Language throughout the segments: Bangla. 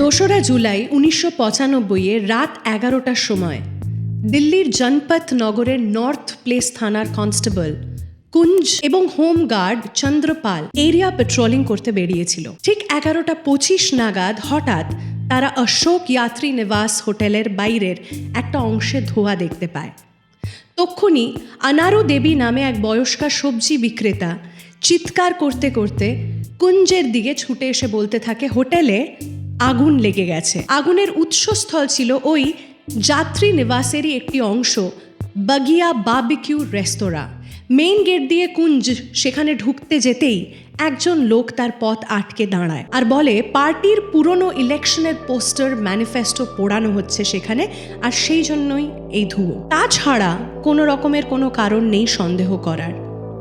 দোসরা জুলাই উনিশশো পঁচানব্বইয়ে রাত এগারোটার সময়, দিল্লির জনপথ নগরের নর্থ প্লেস থানার কনস্টেবল কুঞ্জ এবং home guard Chandrapal area patrolling করতে বেরিয়েছিল। ঠিক এগারোটা পঁচিশ নাগাদ হঠাৎ তারা অশোক যাত্রী নিবাস হোটেলের বাইরের একটা অংশে ধোয়া দেখতে পায়। তক্ষুনি আনারু দেবী নামে এক বয়স্কা সবজি বিক্রেতা চিৎকার করতে করতে কুঞ্জের দিকে ছুটে এসে বলতে থাকে, হোটেলে আগুন লেগে গেছে। আগুনের উৎসস্থল ছিল ওই যাত্রী নিবাসেরই একটি অংশ, বাগিয়া বাবিকিউ রেস্তোরাঁ। মেইন গেট দিয়ে কুঞ্জ, সেখানে ঢুকতে যেতেই একজন লোক তার পথ আটকে দাঁড়ায় আর বলে, পার্টির পুরনো ইলেকশনের পোস্টার ম্যানিফেস্টো পোড়ানো হচ্ছে সেখানে আর সেই জন্যই এই ধুয়ো। তাছাড়া কোনো রকমের কোনো কারণ নেই সন্দেহ করার।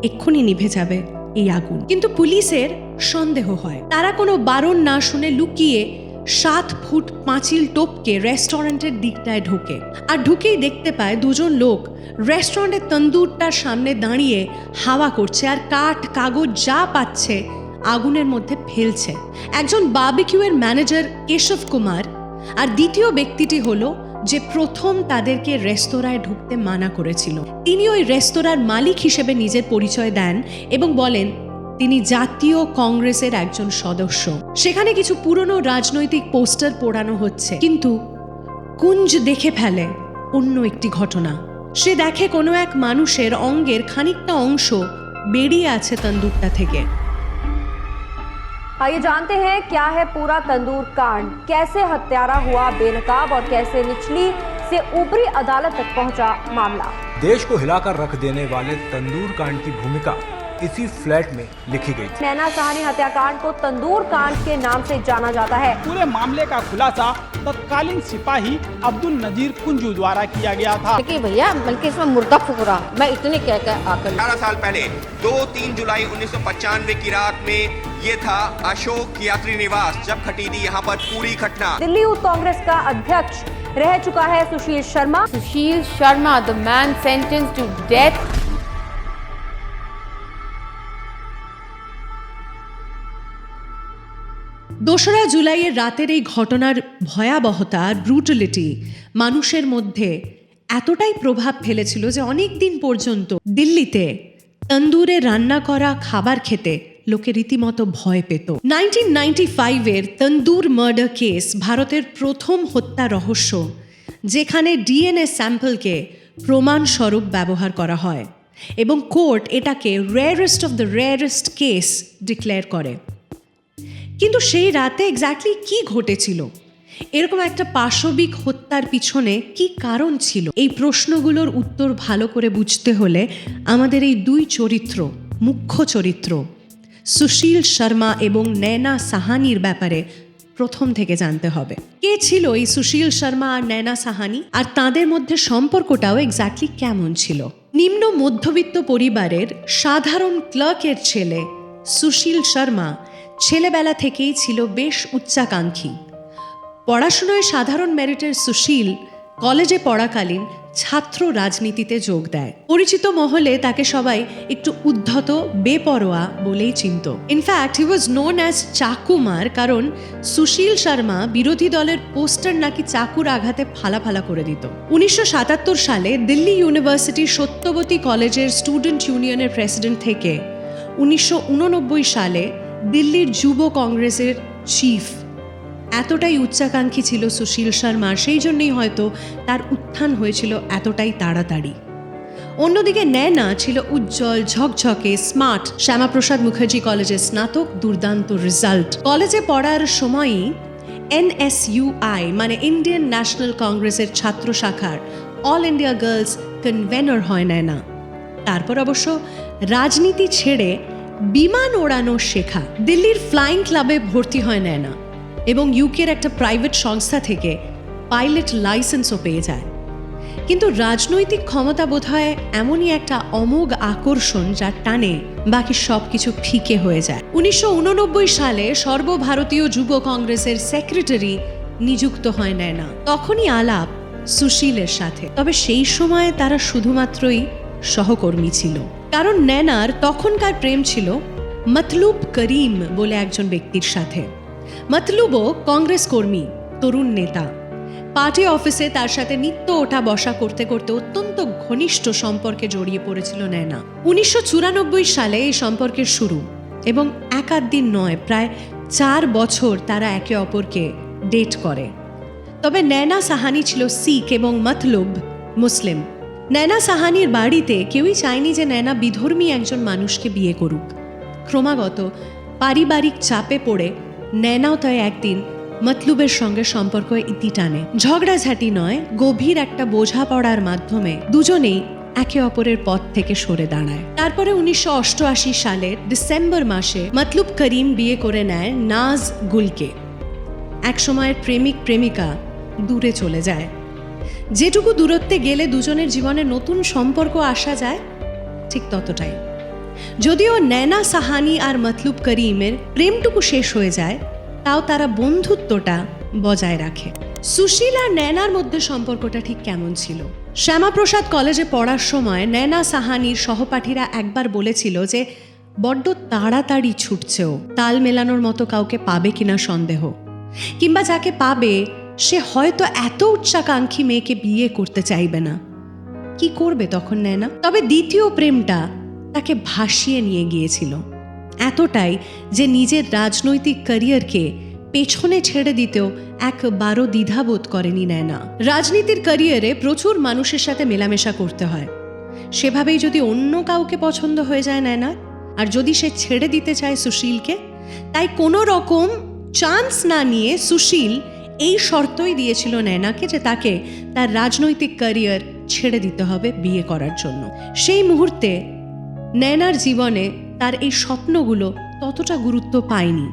এক্ষুনি নিভে যাবে। এই আগুন। কিন্তু পুলিশের সন্দেহ হয়। তারা কোনো বারণ না শুনে লুকিয়ে সাত ফুট পাঁচিল টপকে রেস্টুরেন্টের দিকটায় ঢোকে। আর ঢুকেই দেখতে পায় দুজন লোক রেস্টুরেন্টের তন্দুরটার সামনে দাঁড়িয়ে হাওয়া করছে আর কাঠ, কাগজ যা পাচ্ছে আগুনের মধ্যে ফেলছে। একজন বাবিকিউয়ের ম্যানেজার কেশব কুমার আর দ্বিতীয় ব্যক্তিটি হলো যে প্রথম তাদেরকে রেস্তোরাঁয় ঢুকতে মানা করেছিল। তিনি ওই রেস্তোরাঁর মালিক হিসেবে নিজের পরিচয় দেন এবং বলেন, তিনি জাতীয় কংগ্রেসের একজন সদস্য। সেখানে কিছু পুরনো রাজনৈতিক পোস্টার পোড়ানো হচ্ছে। কিন্তু কুঞ্জ দেখে ফেলে অন্য একটি ঘটনা। সে দেখে কোনো এক মানুষের অঙ্গের খানিকটা অংশ বেরিয়ে আছে তন্দুরটা থেকে। आइए जानते हैं क्या है पूरा तंदूर कांड। कैसे हत्यारा हुआ बेनकाब और कैसे निचली से ऊपरी अदालत तक पहुँचा मामला? देश को हिलाकर रख देने वाले तंदूर कांड की भूमिका। इसी फ्लैट में लिखी गई थी। नैना साहनी हत्याकांड को तंदूर कांड के नाम से जाना जाता है। पूरे मामले का खुलासा तत्कालीन सिपाही अब्दुल नजीर कुंजू द्वारा किया गया था। कि भैया बल्कि इसमें मुर्दा फुकरा। मैं इतने कह कर आकर अठारह साल पहले दो तीन जुलाई उन्नीस की रात में ये था अशोक यात्री निवास जब घटी थी यहाँ पर पूरी घटना। दिल्ली यूथ कांग्रेस का अध्यक्ष रह चुका है Sushil Sharma. Sushil Sharma the man sentence to death দোসরা জুলাইয়ের রাতের এই ঘটনার ভয়াবহতা আর ব্রুটালিটি মানুষের মধ্যে এতটাই প্রভাব ফেলেছিল যে অনেক দিন পর্যন্ত দিল্লিতে তন্দুরে রান্না করা খাবার খেতে লোকে রীতিমতো ভয় পেত। নাইনটিন নাইনটি ফাইভের তন্দুর মার্ডার কেস ভারতের প্রথম হত্যা রহস্য, যেখানে ডিএনএ স্যাম্পলকে প্রমাণস্বরূপ ব্যবহার করা হয় এবং কোর্ট এটাকে rarest of the rarest case declare করে। কিন্তু সেই রাতে এক্স্যাক্টলি কি ঘটেছিল? এরকম একটা পাশবিক হত্যার পিছনে কি কারণ ছিল? এই প্রশ্নগুলোর উত্তর ভালো করে বুঝতে হলে আমাদের এই দুই চরিত্র, মুখ্য চরিত্র, সুশীল শর্মা এবং নয়না সাহানির ব্যাপারে প্রথম থেকে জানতে হবে। কে ছিল এই সুশীল শর্মা আর নয়না সাহানি? আর তাদের মধ্যে সম্পর্কটাও এক্স্যাক্টলি কেমন ছিল? নিম্ন মধ্যবিত্ত পরিবারের সাধারণ ক্লার্কের ছেলে সুশীল শর্মা ছেলেবেলা থেকেই ছিল বেশ উচ্চাকাঙ্ক্ষী। পড়াশোনায় সাধারণ মেরিটের সুশীল, কলেজে পড়াকালীন ছাত্র রাজনীতিতে যোগ দেয়। পরিচিত মহলে তাকে সবাই একটু উদ্ধত, বেপরোয়া বলেই চিনত। In fact he was known as চাকুমার কারণ সুশীল শর্মা বিরোধী দলের পোস্টার নাকি চাকুর আঘাতে ফালা ফালা করে দিত। উনিশশো সাতাত্তর সালে দিল্লি ইউনিভার্সিটির সত্যবতী কলেজের স্টুডেন্ট ইউনিয়নের প্রেসিডেন্ট থেকে উনিশশো উননব্বই সালে দিল্লির যুব কংগ্রেসের চিফ এতটাই উচ্চাকাঙ্ক্ষী ছিল সুশীল শর্মা সেই জন্যই হয়তো তার উত্থান হয়েছিল এতটাই তাড়াতাড়ি। অন্যদিকে ন্যানা ছিল উজ্জ্বল, ঝকঝকে স্মার্ট শ্যামাপ্রসাদ মুখার্জি কলেজের স্নাতক, দুর্দান্ত রেজাল্ট কলেজে পড়ার সময়ই এনএসইউআই মানে ইন্ডিয়ান ন্যাশনাল কংগ্রেসের ছাত্র শাখার অল ইন্ডিয়া গার্লস কনভেনর হয় নেনা তারপর অবশ্য রাজনীতি ছেড়ে বিমান ওড়ানো শেখা। দিল্লির ফ্লাইং ক্লাবে ভর্তি হয় নেয় না এবং ইউকের একটা প্রাইভেট সংস্থা থেকে পাইলট লাইসেন্সও পেয়ে যায়। কিন্তু রাজনৈতিক ক্ষমতা বোধ হয় এমনই একটা অমোঘ আকর্ষণ যার টানে, বাকি সব কিছু ফিকে হয়ে যায়। উনিশশো উননব্বই সালে সর্বভারতীয় যুব কংগ্রেসের সেক্রেটারি নিযুক্ত হয় নেয় না তখনই আলাপ সুশীলের সাথে। তবে সেই সময় তারা শুধুমাত্রই সহকর্মী ছিল। কারণ ন্যানার তখনকার প্রেম ছিল মতলুব করিম বলে একজন ব্যক্তির সাথে। মতলুবও কংগ্রেস কর্মী, তরুণ নেতা। পার্টি অফিসে তার সাথে নিত্য ওঠা বসা করতে করতে অত্যন্ত ঘনিষ্ঠ সম্পর্কে জড়িয়ে পড়েছিল নয়না উনিশশো সালে এই সম্পর্কের শুরু এবং এক আধ দিন নয়, প্রায় চার বছর তারা একে অপরকে ডেট করে। তবে নয়না সাহানি ছিল শিখ এবং মতলুব মুসলিম। নয়না সাহানির বাড়িতে কেউই চায়নি যে নয়না বিধর্মী একজন মানুষকে বিয়ে করুক। ক্রমাগত পারিবারিক চাপে পড়ে নয়নাও তাই একদিন মতলুবের সঙ্গে সম্পর্ক ইতি টানে। ঝগড়াঝাটি নয়, গভীর একটা বোঝাপড়ার মাধ্যমে দুজনেই একে অপরের পথ থেকে সরে দাঁড়ায়। তারপরে উনিশশো অষ্টআশি সালের ডিসেম্বর মাসে মতলুব করিম বিয়ে করে নেয় নাজ গুলকে। এক সময়ের প্রেমিক প্রেমিকা দূরে চলে যায়। যেটুকু দূরত্বে গেলে দুজনের জীবনে নতুন সম্পর্ক আসা যায়, ঠিক ততটাই। যদিও নয়না সাহানি আর মতলুব করিমের প্রেমটুকু শেষ হয়ে যায়, তাও তারা বন্ধুত্বটা বজায় রাখে। সুশীল আর নয়নার মধ্যে সম্পর্কটা ঠিক কেমন ছিল? শ্যামাপ্রসাদ কলেজে পড়ার সময় নয়না সাহানির সহপাঠীরা একবার বলেছিল যে, বড্ড তাড়াতাড়ি ছুটছেও, তাল মেলানোর মতো কাউকে পাবে কিনা সন্দেহ। কিংবা যাকে পাবে সে হয়তো এত উচ্চাকাঙ্ক্ষী মেয়েকে বিয়ে করতে চাইবে না। কি করবে তখন নেয় না তবে দ্বিতীয় প্রেমটা তাকে ভাসিয়ে নিয়ে গিয়েছিল। এতটাই যে নিজের রাজনৈতিক ক্যারিয়ারকে পেছনে ছেড়ে দিতেও এক একবারও দ্বিধাবোধ করেনি নেয়না। রাজনীতির ক্যারিয়ারে প্রচুর মানুষের সাথে মেলামেশা করতে হয়। সেভাবেই যদি অন্য কাউকে পছন্দ হয়ে যায় নেয়না, আর যদি সে ছেড়ে দিতে চায় সুশীলকে, তাই কোনো রকম চান্স না নিয়ে সুশীল এই শর্তই দিয়েছিল নয়নাকে যে তাকে তার রাজনৈতিক ক্যারিয়ার ছেড়ে দিতে হবে বিয়ে করার জন্য। সেই মুহূর্তে নয়নার জীবনে তার এই স্বপ্নগুলো ততটা গুরুত্ব পায়নি।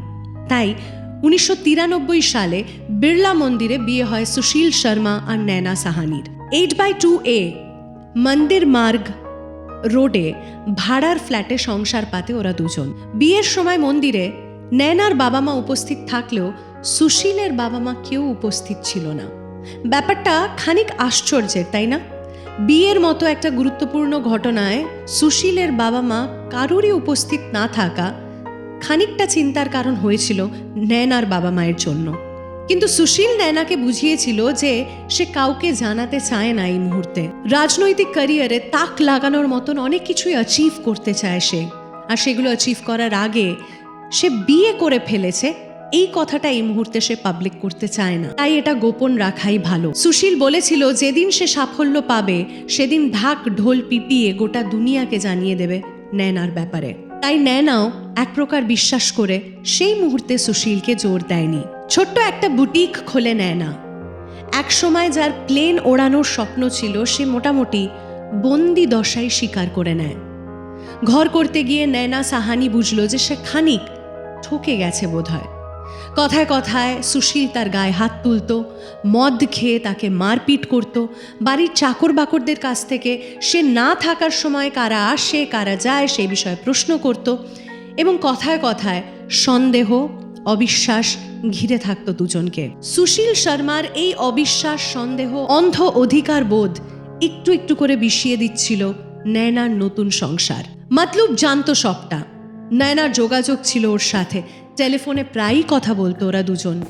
তাই উনিশশো তিরানব্বই সালে বিড়লা মন্দিরে বিয়ে হয় সুশীল শর্মা আর Naina সাহানির। Eight by two A Mandir Marg রোডে ভাড়ার ফ্ল্যাটে সংসার পাতে ওরা দুজন। বিয়ের সময় মন্দিরে নয়নার বাবা মা উপস্থিত থাকলেও সুশীলের বাবা মা কেউ উপস্থিত ছিল না। ব্যাপারটা খানিক আশ্চর্যের, তাই না? বিয়ের মতো একটা গুরুত্বপূর্ণ ঘটনায় সুশীলের বাবা মা কারোরই উপস্থিত না থাকা খানিকটা চিন্তার কারণ হয়েছিল নয়নার বাবা মায়ের জন্য। কিন্তু সুশীল নয়নাকে বুঝিয়েছিল যে সে কাউকে জানাতে চায় না এই মুহূর্তে। রাজনৈতিক ক্যারিয়ারে তাক লাগানোর মতন অনেক কিছুই অ্যাচিভ করতে চায় সে। আর সেগুলো অ্যাচিভ করার আগে সে বিয়ে করে ফেলেছে এই কথাটা এই মুহূর্তে সে পাবলিক করতে চায় না। তাই এটা গোপন রাখাই ভালো। সুশীল বলেছিল, যেদিন সে সাফল্য পাবে, সেদিন ঢাক ঢোল পিপিয়ে গোটা দুনিয়াকে জানিয়ে দেবে নয়নার ব্যাপারে। তাই নয়নাও এক প্রকার বিশ্বাস করে সেই মুহূর্তে সুশীলকে জোর দেয়নি। ছোট্ট একটা বুটিক খোলে নয়না। এক সময় যার প্লেন ওড়ানোর স্বপ্ন ছিল, সে মোটামুটি বন্দি দশায় স্বীকার করে নেয়। ঘর করতে গিয়ে নয়না সাহানি বুঝলো যে সে খানিক ঠকে গেছে বোধহয়। কথায় কথায় সুশীল তার গায়ে হাত তুলতো, মদ খেয়ে তাকে মারপিট করত, বাড়ির চাকর বাকরদের কাছ থেকে সে না থাকার সময় কারা আসে, কারা যায় সেই বিষয়ে প্রশ্ন করত এবং কথায় কথায় সন্দেহ, অবিশ্বাস ঘিরে থাকতো দুজনকে। সুশীল শর্মার এই অবিশ্বাস, সন্দেহ, অন্ধ অধিকার বোধ একটু একটু করে বিষিয়ে দিচ্ছিল নয়নার নতুন সংসার। মতলুব জানতো সবটা। নয়নার যোগাযোগ ছিল ওর সাথে। টেলিফোনে প্রায়ই কথা বলতো ওরা দুজন।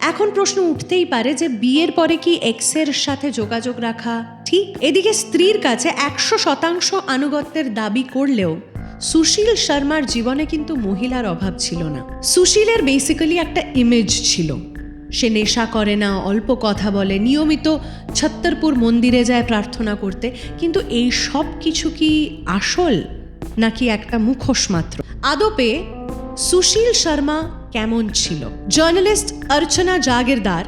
এখন প্রশ্ন উঠতেই পারে যে বিয়ের পরে কি এক্সের সাথে যোগাযোগ রাখা ঠিক? এদিকে স্ত্রীর কাছে একশো শতাংশ আনুগত্যের দাবি করলেও সুশীল শর্মার জীবনে কিন্তু মহিলার অভাব ছিল না। সুশীলের বেসিক্যালি একটা ইমেজ ছিল। সে নেশা করে না, অল্প কথা বলে, নিয়মিত ছত্তরপুর মন্দিরে যায় প্রার্থনা করতে। কিন্তু এই সব কিছু কি আসল নাকি একটা মুখোশ মাত্র? আদপে সুশীল শর্মা কেমন ছিল? জার্নালিস্ট অর্চনা জাগিরদার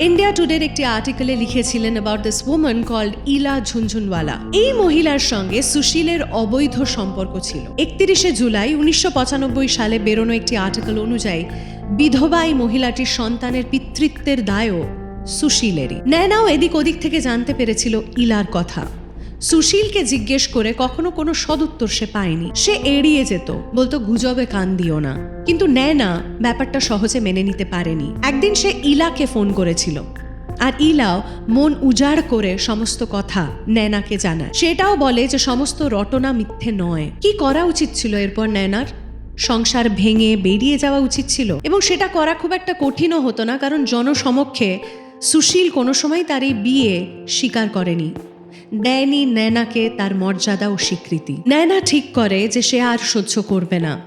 ইন্ডিয়া টুডের একটি আর্টিকেলে লিখেছিলেন অ্যাবাউট দিস ওম্যান কল্ড ইলা ঝুনঝুনওয়ালা এই মহিলার সঙ্গে সুশীলের অবৈধ সম্পর্ক ছিল। একত্রিশে জুলাই উনিশশো পঁচানব্বই সালে বেরোনো একটি আর্টিকেল অনুযায়ী, বিধবা এই মহিলাটির সন্তানের পিতৃত্বের দায়ও সুশীলেরই। ন্যানাও এদিক ওদিক থেকে জানতে পেরেছিল ইলার কথা। সুশীলকে জিজ্ঞেস করে কখনো কোনো সদুত্তর সে পায়নি। সে এড়িয়ে যেত, বলতো, গুজবে কান দিও না। কিন্তু ন্যানা ব্যাপারটা সহজে মেনে নিতে পারেনি। একদিন সে ইলাকে ফোন করেছিল, আর ইলাও মন উজাড় করে সমস্ত কথা ন্যানাকে জানায়। সেটাও বলে যে, সমস্ত রটনা মিথ্যে নয়। কি করা উচিত ছিল এরপর ন্যানার? সংসার ভেঙে বেরিয়ে যাওয়া উচিত ছিল? এবং সেটা করা খুব একটা কঠিনও হতো না, কারণ জনসমক্ষে সুশীল কোনো সময় তার এই বিয়ে স্বীকার করেনি। দেয়নি নয়নাকে তার মর্যাদা ও স্বীকৃতি। নয়না ঠিক করে যে সে আর সহ্য করবে না।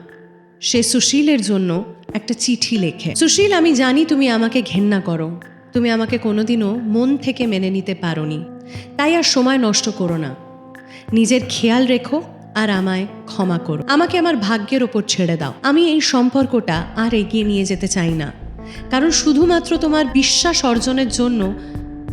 সে সুশীলের জন্য একটা চিঠি লেখে। সুশীল, আমি জানি তুমি আমাকে ঘেন্না করো। তুমি আমাকে কোনোদিনও মন থেকে মেনে নিতে পারোনি। তাই আর সময় নষ্ট করো না। নিজের খেয়াল রেখো আর আমায় ক্ষমা করো। আমাকে আমার ভাগ্যের ওপর ছেড়ে দাও। আমি এই সম্পর্কটা আর এগিয়ে নিয়ে যেতে চাই না। কারণ শুধুমাত্র তোমার বিশ্বাস অর্জনের জন্য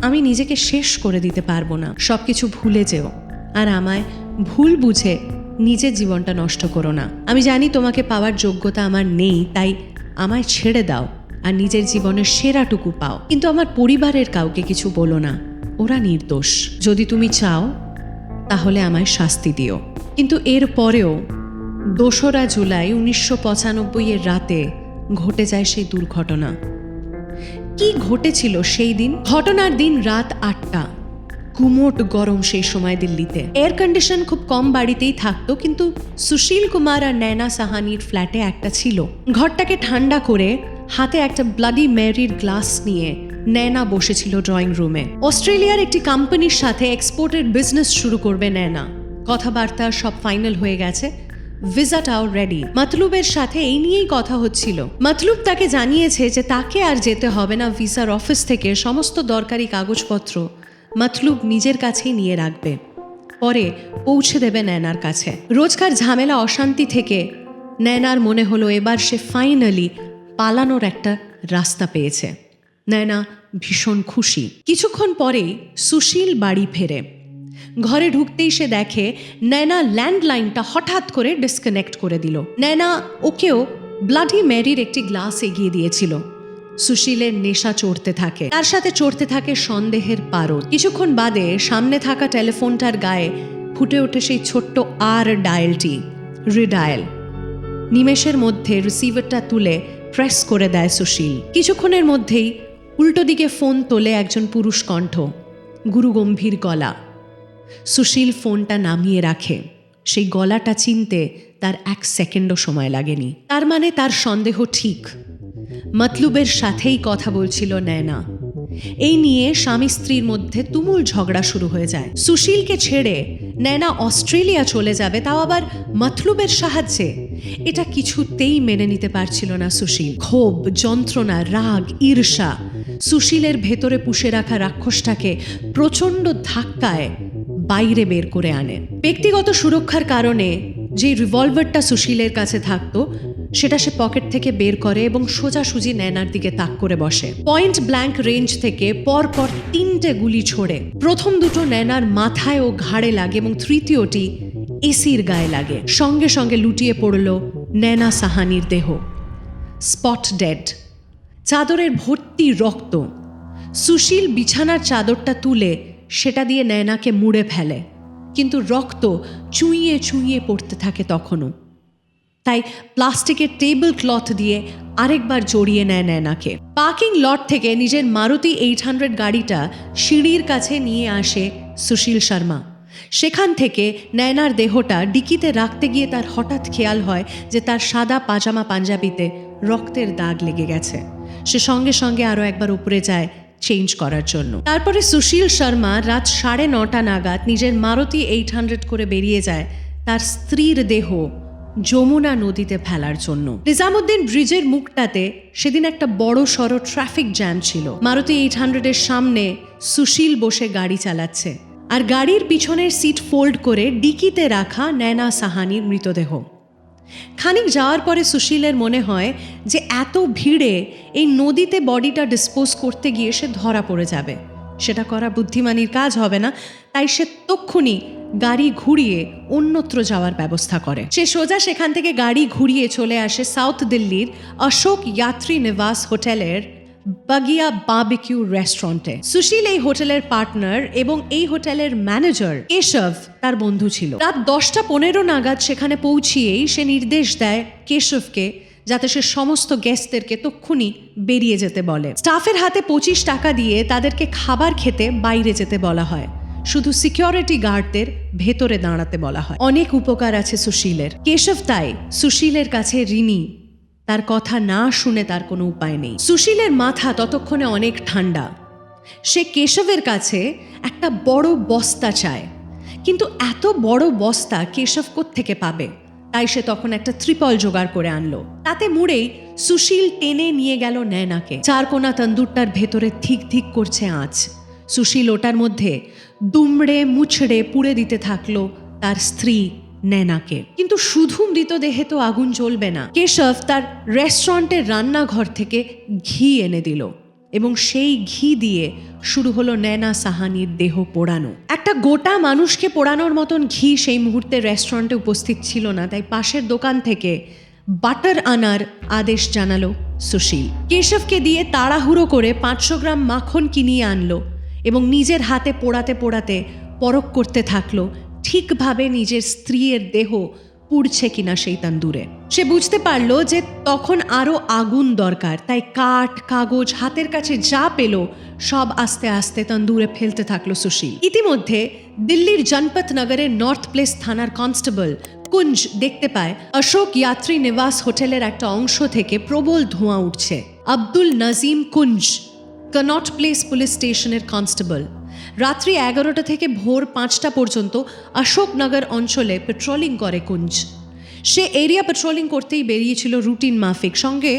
আমি নিজেকে শেষ করে দিতে পারব না। সব কিছু ভুলে যেও। আর আমায় ভুল বুঝে নিজের জীবনটা নষ্ট করো না। আমি জানি তোমাকে পাওয়ার যোগ্যতা আমার নেই, তাই আমায় ছেড়ে দাও আর নিজের জীবনের সেরাটুকু পাও। কিন্তু আমার পরিবারের কাউকে কিছু বলো না। ওরা নির্দোষ। যদি তুমি চাও, তাহলে আমায় শাস্তি দিও। কিন্তু এর পরেও দোসরা জুলাই উনিশশো পঁচানব্বই এর রাতে ঘটে যায় সেই দুর্ঘটনা। কি ঘটেছিল সেই দিন? ঘটনার দিন রাত আটটা। কুমোট গরম সেই সময় দিল্লিতে। এয়ার কন্ডিশন খুব কম বাড়িতেই থাকতো, কিন্তু সুশীল কুমার আর নয়না সাহানির ফ্ল্যাটে একটা ছিল। ঘরটাকে ঠান্ডা করে হাতে একটা ব্লাডি ম্যারির গ্লাস নিয়ে নয়না বসেছিল ড্রয়িং রুমে অস্ট্রেলিয়ার একটি কোম্পানির সাথে এক্সপোর্টের বিজনেস শুরু করবে নয়না। কথাবার্তা সব ফাইনাল হয়ে গেছে। ভিসাটাও রেডি মতলুবের সাথে এই নিয়েই কথা হচ্ছিল। মতলুব তাকে জানিয়েছে যে তাকে আর যেতে হবে না ভিসার অফিস থেকে সমস্ত দরকারি কাগজপত্র। মতলুব নিজের কাছেই নিয়ে রাখবে। পরে পৌঁছে দেবে নয়নার কাছে। রোজকার ঝামেলা অশান্তি থেকে নয়নার মনে হলো এবার সে ফাইনালি পালানোর একটা রাস্তা পেয়েছে। নয়না ভীষণ খুশি। কিছুক্ষণ পরেই সুশীল বাড়ি ফেরে। ঘরে ঢুকতেই সে দেখে নয়না ল্যান্ডলাইনটা হঠাৎ করে ডিসকানেক্ট করে দিল। নয়না ওকেও ব্লাডি ম্যারির একটি গ্লাস এগিয়ে দিয়েছিল। সুশীলের নেশা চড়তে থাকে। তার সাথে চড়তে থাকে সন্দেহের পারদ। কিছুক্ষণ বাদে সামনে থাকা টেলিফোনটার গায়ে ফুটে ওঠে সেই ছোট্ট আর ডায়ালটি রিডায়াল নিমেষের মধ্যে রিসিভারটা তুলে প্রেস করে দেয় সুশীল। কিছুক্ষণের মধ্যেই উল্টো দিকে ফোন তোলে একজন পুরুষ কণ্ঠ, গুরুগম্ভীর গলা। সুশীল ফোনটা নামিয়ে রাখে। সেই গলাটা চিনতে তার এক সেকেন্ডও সময় লাগেনি। তার মানে তার সন্দেহ ঠিক। মতলুবের সাথেই কথা বলছিল নয়না এই নিয়ে স্বামী স্ত্রীর মধ্যে তুমুল ঝগড়া শুরু হয়ে যায়। সুশীলকে ছেড়ে নয়না অস্ট্রেলিয়া চলে যাবে, তাও আবার মতলুবের সাহায্যে। এটা কিছুতেই মেনে নিতে পারছিল না সুশীল। ক্ষোভ, যন্ত্রণা, রাগ, ঈর্ষা। সুশীলের ভেতরে পুষে রাখা রাক্ষসটাকে প্রচণ্ড ধাক্কায় বাইরে বের করে আনে ব্যক্তিগত সুরক্ষার কারণে যে রিভলভারটা সুশীলের কাছে থাকতো, সেটা সে পকেট থেকে বের করে এবং সোজাসুজি নয়নার দিকে তাক করে বসে। পয়েন্ট ব্ল্যাঙ্ক রেঞ্জ থেকে পর পর তিনটে গুলি ছোড়ে। প্রথম দুটো নয়নার মাথায় ও ঘাড়ে লাগে এবং তৃতীয়টি এসির গায়ে লাগে। সঙ্গে সঙ্গে লুটিয়ে পড়ল নয়না সাহানির দেহ। Spot dead. চাদরের ভর্তি রক্ত। সুশীল বিছানার চাদরটা তুলে সেটা দিয়ে নয়নাকে মুড়ে ফেলে। কিন্তু রক্ত চুইয়ে চুইয়ে পড়তে থাকে তখনও। তাই প্লাস্টিকের টেবিল ক্লথ দিয়ে আরেকবার জড়িয়ে নেয় নয়নাকে। পার্কিং লট থেকে নিজের মারুতি এইট হান্ড্রেড গাড়িটা সিঁড়ির কাছে নিয়ে আসে সুশীল শর্মা। সেখান থেকে নয়নার দেহটা ডিকিতে রাখতে গিয়ে তার হঠাৎ খেয়াল হয় যে তার সাদা পাজামা পাঞ্জাবিতে রক্তের দাগ লেগে গেছে। সে সঙ্গে সঙ্গে আরও একবার উপরে যায় চেঞ্জ করার জন্য। তারপরে সুশীল শর্মা রাত সাড়ে নটা নাগাদ নিজের মারুতি এইট হান্ড্রেড করে বেরিয়ে যায় তার স্ত্রীর দেহ যমুনা নদীতে ফেলার জন্য। নিজামুদ্দিন ব্রিজের মুখটাতে সেদিন একটা বড় সড়ো ট্রাফিক জ্যাম ছিল। মারুতি এইট হান্ড্রেডের সামনে সুশীল বসে গাড়ি চালাচ্ছে। আর গাড়ির পিছনের সিট ফোল্ড করে ডিকিতে রাখা নয়না সাহানির মৃতদেহ। খানিক যাওয়ার পরে সুশীলের মনে হয় যে এত ভিড়ে এই নদীতে বডিটা ডিসপোজ করতে গিয়ে সে ধরা পড়ে যাবে। সেটা করা বুদ্ধিমানির কাজ হবে না, তাই সে তক্ষুনি গাড়ি ঘুরিয়ে অন্যত্র যাওয়ার ব্যবস্থা করে। সে সোজা সেখান থেকে গাড়ি ঘুরিয়ে চলে আসে সাউথ দিল্লির অশোক যাত্রী নিবাস হোটেলের বাগিয়া বাবিকিউ রেস্টুরেন্টে সুশীল এই হোটেলের পার্টনার এবং এই হোটেলের ম্যানেজার কেশব তার বন্ধু ছিল। রাত দশটা পনেরো নাগাদ সেখানে পৌঁছিয়েই সে নির্দেশ দেয় কেশবকে যাতে সে সমস্ত গেস্টদেরকে তক্ষুনি বেরিয়ে যেতে বলে। স্টাফের হাতে পঁচিশ টাকা দিয়ে তাদেরকে খাবার খেতে বাইরে যেতে বলা হয়। শুধু সিকিউরিটি গার্ডদের ভেতরে দাঁড়াতে বলা হয়। অনেক উপকার আছে সুশীলের। কেশব তাই সুশীলের কাছে ঋণী। তার কথা না শুনে তার কোনো উপায় নেই। সুশীলের মাথা ততক্ষণে অনেক ঠান্ডা। সে কেশবের কাছে একটা বড় বস্তা চায়। কিন্তু এত বড় বস্তা কেশব থেকে পাবে? তাই সে তখন একটা ত্রিপল জোগাড় করে আনলো। তাতে মুড়েই সুশীল টেনে নিয়ে গেল নয়নাকে চারকোনা তন্দুরটার ভেতরে থিক থিক করছে আঁচ। সুশীল ওটার মধ্যে দুমড়ে মুছড়ে পুড়ে দিতে থাকল তার স্ত্রী নেনাকে। কিন্তু শুধু মৃতদেহে তো আগুন জ্বলবে না। কেশব তার রেস্টুরেন্টের রান্নাঘর থেকে ঘি এনে দিল এবং সেই ঘি দিয়ে শুরু হলো ন্যানা সাহানির দেহ পোড়ানো। একটা গোটা মানুষকে পোড়ানোর মতন ঘি সেই মুহূর্তে রেস্টুরেন্টে উপস্থিত ছিল না, তাই পাশের দোকান থেকে বাটার আনার আদেশ জানালো সুশীল। কেশবকে দিয়ে তাড়াহুড়ো করে পাঁচশো গ্রাম মাখন কিনিয়ে আনলো এবং নিজের হাতে পোড়াতে পোড়াতে পরখ করতে থাকল ঠিকভাবে নিজের স্ত্রীর দেহ পুড়ছে কিনা সেই তান্দুরে। সে বুঝতে পারল যে তখন আরও আগুন দরকার, তাই কাঠ, কাগজ, হাতের কাছে যা পেল, সব আস্তে আস্তে তন্দুরে ফেলতে থাকল সুশীল। ইতিমধ্যে দিল্লির জনপথ নগরের নর্থ প্লেস থানার কনস্টেবল কুঞ্জ দেখতে পায়, অশোক যাত্রী নিবাস হোটেলের একটা অংশ থেকে প্রবল ধোঁয়া উঠছে। Abdul Nazim Kunj Connaught place police স্টেশনের কনস্টেবল। রাত্রি এগারোটা থেকে ভোর পাঁচটা পর্যন্ত অশোকনগর অঞ্চলে পেট্রোলিং করে কুঞ্জ। সে এরিয়া পেট্রোলিং করতেই বেরিয়েছিল রুটিন মাফিক, সঙ্গে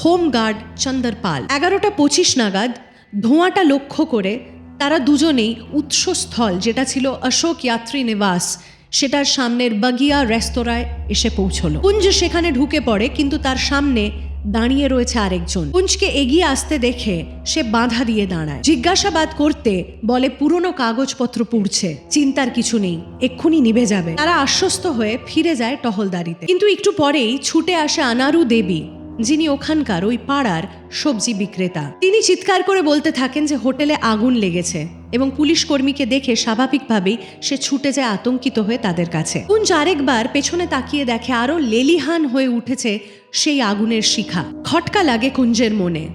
হোম গার্ড চন্দর পাল। এগারোটা পঁচিশ নাগাদ ধোঁয়াটা লক্ষ্য করে তারা দুজনেই উৎসস্থল, যেটা ছিল অশোক যাত্রী নিবাস। সেটার সামনের বাগিয়া রেস্তোরাঁয় এসে পৌঁছলো। কুঞ্জ সেখানে ঢুকে পড়ে, কিন্তু তার সামনে দাঁড়িয়ে রয়েছে আরেকজন। পুঞ্চকে এগিয়ে আসতে দেখে সে বাধা দিয়ে দাঁড়ায়। জিজ্ঞাসাবাদ করতে বলে, পুরনো কাগজপত্র পুড়ছে, চিন্তার কিছু নেই, এক্ষুনি নিভে যাবে। তারা আশ্বস্ত হয়ে ফিরে যায় টহলদারিতে। কিন্তু একটু পরেই ছুটে আসে আনারু দেবী। যিনি ওখানকার ওই পাড়ার সবজি বিক্রেতা। তিনি চিৎকার করে বলতে থাকেন যে হোটেলে আগুন লেগেছে এবং পুলিশ কর্মীকে দেখে স্বাভাবিকভাবেই সে ছুটে যায় আতঙ্কিত হয়ে তাদের কাছে। কুঞ্জ আরেকবার পেছনে তাকিয়ে দেখে আরও লেলিহান হয়ে উঠেছে সেই আগুনের শিখা। খটকা লাগে কুঞ্জের মনে।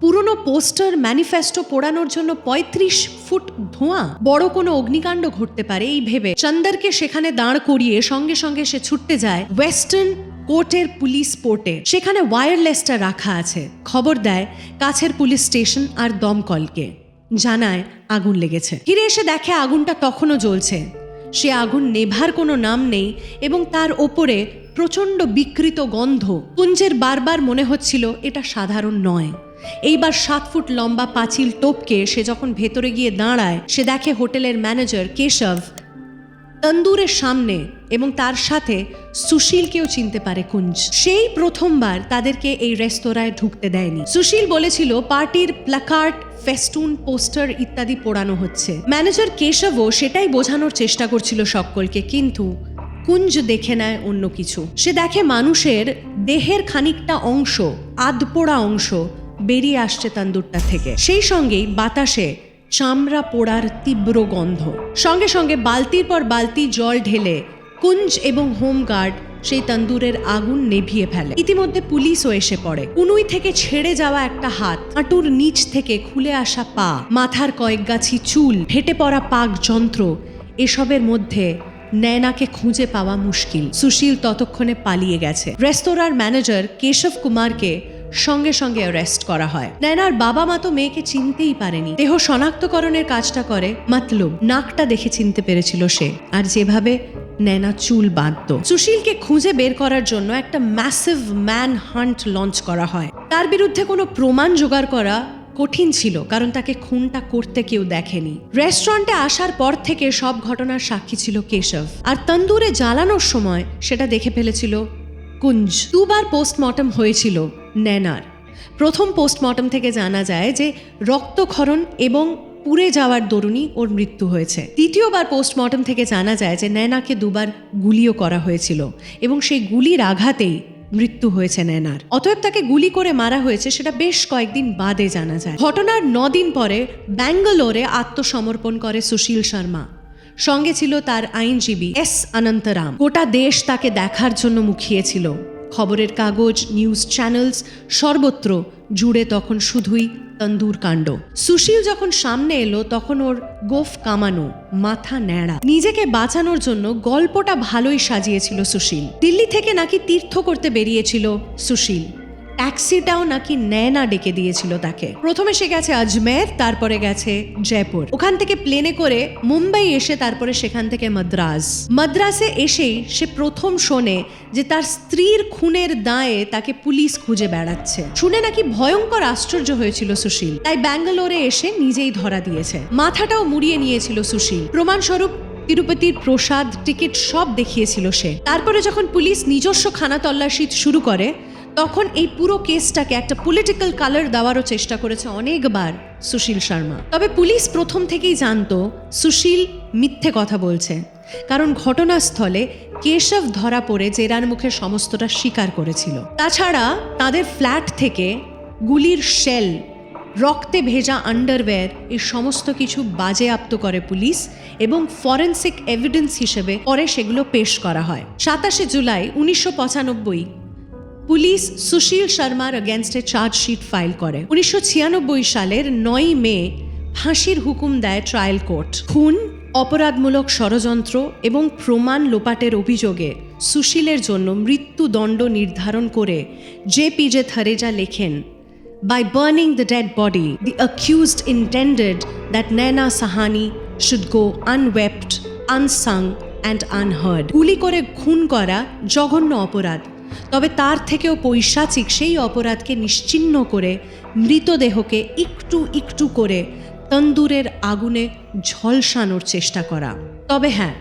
পুরনো পোস্টার ম্যানিফেস্টো পোড়ানোর জন্য ৩৫ ফুট ধোঁয়া। বড় কোনো অগ্নিকাণ্ড ঘটতে পারে, এই ভেবে। চন্দরকে সেখানে দাঁড় করিয়ে সঙ্গে সঙ্গে সে ছুটতে যায় ওয়েস্টার্ন কোর্টের পুলিশ পোর্টে সেখানে ওয়্যারলেসটা রাখা আছে। খবর দেয় কাছের পুলিশ স্টেশন আর দমকলকে। জানায় আগুন লেগেছে। ফিরে এসে দেখে আগুনটা তখনও জ্বলছে। সে আগুন নেভার কোনো নাম নেই এবং তার ওপরে প্রচণ্ড বিকৃত গন্ধ। কুঞ্জের বারবার মনে হচ্ছিল এটা সাধারণ নয়। এইবার সাত ফুট লম্বা পাঁচিল টপকে সে যখন ভেতরে গিয়ে দাঁড়ায়, সে দেখে হোটেলের ম্যানেজার কেশব তন্দুরের সামনে এবং তার সাথে সুশীলকেও চিনতে পারে কুঞ্জ। সেই প্রথমবার তাদেরকে এই রেস্তোরাঁয় ঢুকতে দেয়নি। সুশীল বলেছিল, পার্টির প্লাকার্ড, ফেস্টুন, পোস্টার ইত্যাদি পোড়ানো হচ্ছে। ম্যানেজার কেশবও সেটাই বোঝানোর চেষ্টা করছিল সকলকে, কিন্তু কুঞ্জ দেখে নেয় অন্য কিছু। সে দেখে মানুষের দেহের খানিকটা অংশ, আধপোড়া অংশ বেরিয়ে আসছে তান্দুরটা থেকে। সেই সঙ্গেই বাতাসে চামড়া পোড়ার তীব্র গন্ধ। সঙ্গে সঙ্গে বালতির পর বালতি জল ঢেলে কুঞ্জ এবং হোমগার্ড সেই তন্দুরের আগুন নেভিয়ে ফেলে। ইতিমধ্যে পুলিশও এসে পড়ে। কুনুই থেকে ছেড়ে যাওয়া একটা হাত হাঁটুর নিচ থেকে খুলে আসা পা, মাথার কয়েক গাছি চুল, ফেটে পড়া পাক যন্ত্র, এসবের মধ্যে নয়নাকে খুঁজে পাওয়া মুশকিল। সুশীল ততক্ষণে পালিয়ে গেছে। রেস্তোরাঁর ম্যানেজার কেশব কুমারকে সঙ্গে সঙ্গে অ্যারেস্ট করা হয়। নয়নার বাবা মা তো মেয়েকে চিনতেই পারেনি। দেহ শনাক্তকরণের কাজটা করে মাতলুব নাকটা দেখে চিনতে পেরেছিল সে। আর যেভাবে নয়না চুল বাঁধত। সুশীলকে খুঁজে বের করার জন্য একটা ম্যাসিভ ম্যান হান্ট লঞ্চ করা হয়। তার বিরুদ্ধে কোনো প্রমাণ জোগাড় করা কঠিন ছিল, কারণ তাকে খুনটা করতে কেউ দেখেনি। রেস্টুরেন্টে আসার পর থেকে সব ঘটনার সাক্ষী ছিল কেশব। আর তন্দুরে জ্বালানোর সময় সেটা দেখে ফেলেছিল কুঞ্জ। দুবার পোস্টমর্টম হয়েছিল। নেনার। প্রথম পোস্টমর্টম থেকে জানা যায় যে রক্তক্ষরণ এবং পুড়ে যাওয়ার দরুনই ওর মৃত্যু হয়েছে। দ্বিতীয়বার পোস্টমর্টম থেকে জানা যায় যে নয়নাকে দুবার গুলিও করা হয়েছিল এবং সেই গুলির আঘাতেই মৃত্যু হয়েছে নেনার। অতএব তাকে গুলি করে মারা হয়েছে সেটা বেশ কয়েকদিন বাদে জানা যায়। ঘটনার নদিন পরে ব্যাঙ্গালোরে আত্মসমর্পণ করে সুশীল শর্মা। সঙ্গে ছিল তার আইনজীবী এস অনন্তরাম। গোটা দেশ তাকে দেখার জন্য মুখিয়েছিল। খবরের কাগজ নিউজ চ্যানেলস সর্বত্র জুড়ে তখন শুধুই তন্দুর কাণ্ড। সুশীল যখন সামনে এলো, তখন ওর গোফ কামানো, মাথা ন্যাড়া। নিজেকে বাঁচানোর জন্য গল্পটা ভালোই সাজিয়েছিল সুশীল। দিল্লি থেকে নাকি তীর্থ করতে বেরিয়েছিল সুশীল। ট্যাক্সিটাও নাকি নেয়না ডেকে দিয়েছিল তাকে। প্রথমে সে গেছে আজমের, তারপরে গেছে জয়পুর। ওখান থেকে প্লেনে করে মুম্বাই এসে তারপরে সেখান থেকে মাদ্রাজ। মাদ্রাসে এসেই সে প্রথম শোনে যে তার স্ত্রীর খুনের দায়ে তাকে পুলিশ খুঁজে বেড়াচ্ছে। শুনে নাকি ভয়ঙ্কর আশ্চর্য হয়েছিল সুশীল। তাই ব্যাঙ্গালোরে এসে নিজেই ধরা দিয়েছে। মাথাটাও মুড়িয়ে নিয়েছিল সুশীল। প্রমাণস্বরূপ তিরুপতির প্রসাদ, টিকিট সব দেখিয়েছিল সে। তারপরে যখন পুলিশ নিজস্ব খানা তল্লাশি শুরু করে তখন এই পুরো কেসটাকে একটা পলিটিক্যাল কালার দেওয়ারও চেষ্টা করেছে অনেকবার সুশীল শর্মা। তবে পুলিশ প্রথম থেকেই জানতো সুশীল মিথ্যে কথা বলছে। কারণ ঘটনাস্থলে কেশব ধরা পড়ে জেরার মুখে সমস্তটা স্বীকার করেছিল। তাছাড়া তাদের ফ্ল্যাট থেকে গুলির শেল, রক্তে ভেজা আন্ডারওয়্যার এই সমস্ত কিছু বাজেয়াপ্ত করে পুলিশ এবং ফরেন্সিক এভিডেন্স হিসেবে পরে সেগুলো পেশ করা হয়। সাতাশে জুলাই উনিশশো পঁচানব্বই পুলিশ সুশীল শর্মার অগেনস্টে চার্জশিট ফাইল করে। উনিশশো ছিয়ানব্বই সালের নয় মে ফাঁসির হুকুম দেয় ট্রায়াল কোর্ট খুন অপরাধমূলক ষড়যন্ত্র এবং প্রমাণ লোপাটের অভিযোগে সুশীলের জন্য মৃত্যুদণ্ড নির্ধারণ করে জে পি জে থারেজা লেখেন By burning the dead body, the accused intended that Naina Sahani should go unwept, unsung, and unheard. গুলি করে খুন করা জঘন্য অপরাধ। তবে তার থেকেও পৈশাচিক সেই অপরাধকে নিশ্চিহ্ন করে মৃতদেহকে একটু একটু করে তন্দুরের আগুনে ঝলসানোর চেষ্টা করা। তবে হ্যাঁ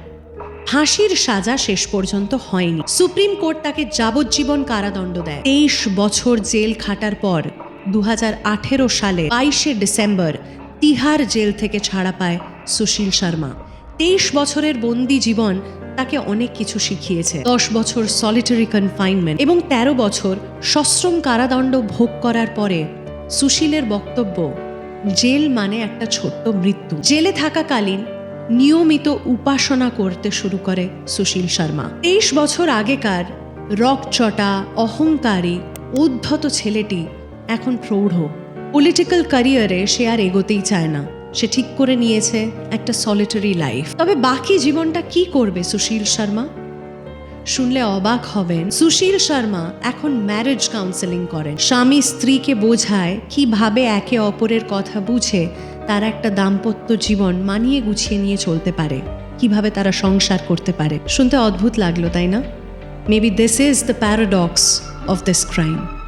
ফাঁসির সাজা শেষ পর্যন্ত হয়নি। সুপ্রিম কোর্ট তাকে যাবজ্জীবন কারাদণ্ড দেয়। তেইশ বছর জেল খাটার পর দু হাজার আঠেরো সালে বাইশে ডিসেম্বর তিহার জেল থেকে ছাড়া পায় সুশীল শর্মা। তেইশ বছরের বন্দি জীবন তাকে অনেক কিছু শিখিয়েছে। দশ বছর সলিটারি কনফাইনমেন্ট এবং ১৩ বছর সশ্রম কারাদণ্ড ভোগ করার পরে সুশীলের বক্তব্য, জেল মানে একটা ছোট্ট মৃত্যু। জেলে থাকাকালীন নিয়মিত উপাসনা করতে শুরু করে সুশীল শর্মা। তেইশ বছর আগেকার রকচটা, অহংকারী, উদ্ধত ছেলেটি এখন প্রৌঢ়। পলিটিক্যাল ক্যারিয়ারে সে আর এগোতেই চায় না। সে ঠিক করে নিয়েছে একটা সলিটারি লাইফ তবে বাকি জীবনটা কি করবে সুশীল শর্মা? শুনলে অবাক হবেন, সুশীল শর্মা এখন ম্যারেজ কাউন্সেলিং করেন। স্বামী স্ত্রীকে বোঝায় কীভাবে একে অপরের কথা বুঝে তারা একটা দাম্পত্য জীবন মানিয়ে গুছিয়ে নিয়ে চলতে পারে, কীভাবে তারা সংসার করতে পারে। শুনতে অদ্ভুত লাগল, তাই না? Maybe this is the paradox of this crime